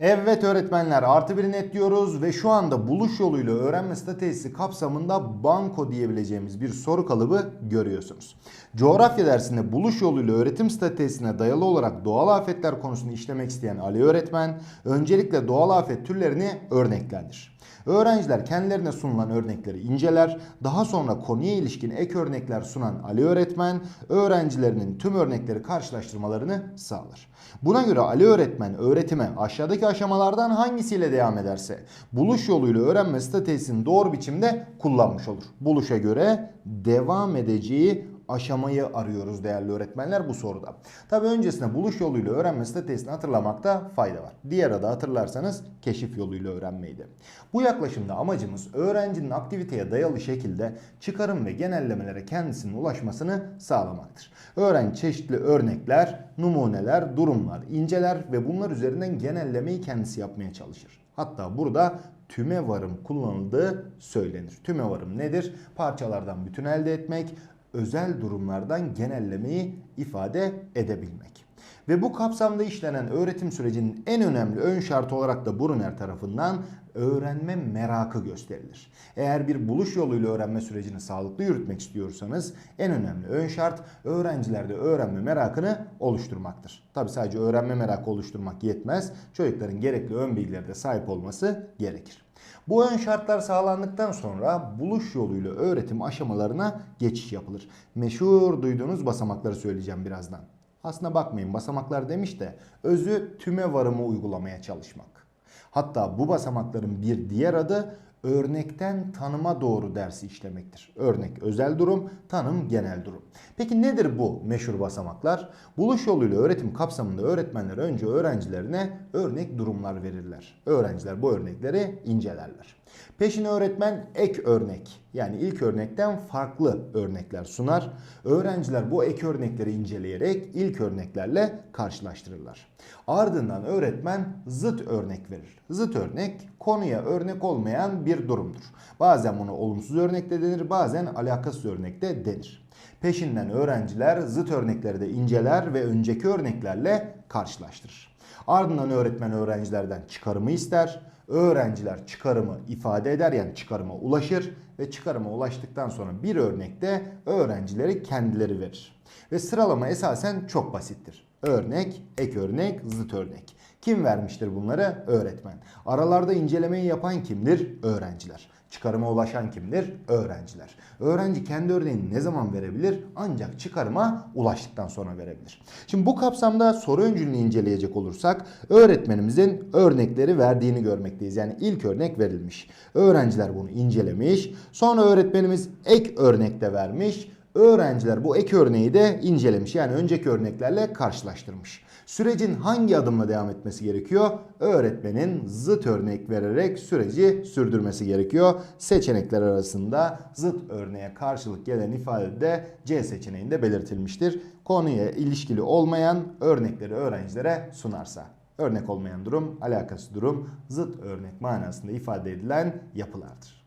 Evet öğretmenler artı bir net diyoruz ve şu anda buluş yoluyla öğrenme stratejisi kapsamında banko diyebileceğimiz bir soru kalıbı görüyorsunuz. Coğrafya dersinde buluş yoluyla öğretim stratejisine dayalı olarak doğal afetler konusunu işlemek isteyen Ali öğretmen öncelikle doğal afet türlerini örneklendirir. Öğrenciler kendilerine sunulan örnekleri inceler. Daha sonra konuya ilişkin ek örnekler sunan Ali öğretmen öğrencilerinin tüm örnekleri karşılaştırmalarını sağlar. Buna göre Ali öğretmen öğretime aşağıdaki aşamalardan hangisiyle devam ederse buluş yoluyla öğrenme stratejisini doğru biçimde kullanmış olur. Buluşa göre devam edeceği aşamayı arıyoruz değerli öğretmenler bu soruda. Tabi öncesinde buluş yoluyla öğrenme stratejisini hatırlamakta fayda var. Diğer adı hatırlarsanız keşif yoluyla öğrenmeydi. Bu yaklaşımda amacımız öğrencinin aktiviteye dayalı şekilde çıkarım ve genellemelere kendisinin ulaşmasını sağlamaktır. Öğrenci çeşitli örnekler, numuneler, durumlar inceler ve bunlar üzerinden genellemeyi kendisi yapmaya çalışır. Hatta burada tümevarım kullanıldığı söylenir. Tümevarım nedir? Parçalardan bütün elde etmek, özel durumlardan genellemeyi ifade edebilmek. Ve bu kapsamda işlenen öğretim sürecinin en önemli ön şartı olarak da Brunner tarafından öğrenme merakı gösterilir. Eğer bir buluş yoluyla öğrenme sürecini sağlıklı yürütmek istiyorsanız en önemli ön şart öğrencilerde öğrenme merakını oluşturmaktır. Tabi sadece öğrenme merakı oluşturmak yetmez. Çocukların gerekli ön bilgilere de sahip olması gerekir. Bu ön şartlar sağlandıktan sonra buluş yoluyla öğretim aşamalarına geçiş yapılır. Meşhur duyduğunuz basamakları söyleyeceğim birazdan. Aslına bakmayın basamaklar demiş de özü tüme varımı uygulamaya çalışmak. Hatta bu basamakların bir diğer adı örnekten tanıma doğru dersi işlemektir. Örnek özel durum, tanım genel durum. Peki nedir bu meşhur basamaklar? Buluş yoluyla öğretim kapsamında öğretmenler önce öğrencilerine örnek durumlar verirler. Öğrenciler bu örnekleri incelerler. Peşine öğretmen ek örnek yani ilk örnekten farklı örnekler sunar. Öğrenciler bu ek örnekleri inceleyerek ilk örneklerle karşılaştırırlar. Ardından öğretmen zıt örnek verir. Zıt örnek konuya örnek olmayan bir durumdur. Bazen bunu olumsuz örnekte denir, bazen alakasız örnekte denir. Peşinden öğrenciler zıt örnekleri de inceler ve önceki örneklerle karşılaştırır. Ardından öğretmen öğrencilerden çıkarımı ister. Öğrenciler çıkarımı ifade eder yani çıkarıma ulaşır ve çıkarıma ulaştıktan sonra bir örnekte öğrencileri kendileri verir. Ve sıralama esasen çok basittir. Örnek, ek örnek, zıt örnek. Kim vermiştir bunları? Öğretmen. Aralarda incelemeyi yapan kimdir? Öğrenciler. Çıkarıma ulaşan kimdir? Öğrenciler. Öğrenci kendi örneğini ne zaman verebilir? Ancak çıkarıma ulaştıktan sonra verebilir. Şimdi bu kapsamda soru öncülünü inceleyecek olursak öğretmenimizin örnekleri verdiğini görmekteyiz. Yani ilk örnek verilmiş. Öğrenciler bunu incelemiş. Sonra öğretmenimiz ek örnekte vermiş. Öğrenciler bu ek örneği de incelemiş. Yani önceki örneklerle karşılaştırmış. Sürecin hangi adımla devam etmesi gerekiyor? Öğretmenin zıt örnek vererek süreci sürdürmesi gerekiyor. Seçenekler arasında zıt örneğe karşılık gelen ifade de C seçeneğinde belirtilmiştir. Konuya ilişkili olmayan örnekleri öğrencilere sunarsa. Örnek olmayan durum, alakası durum, zıt örnek manasında ifade edilen yapılardır.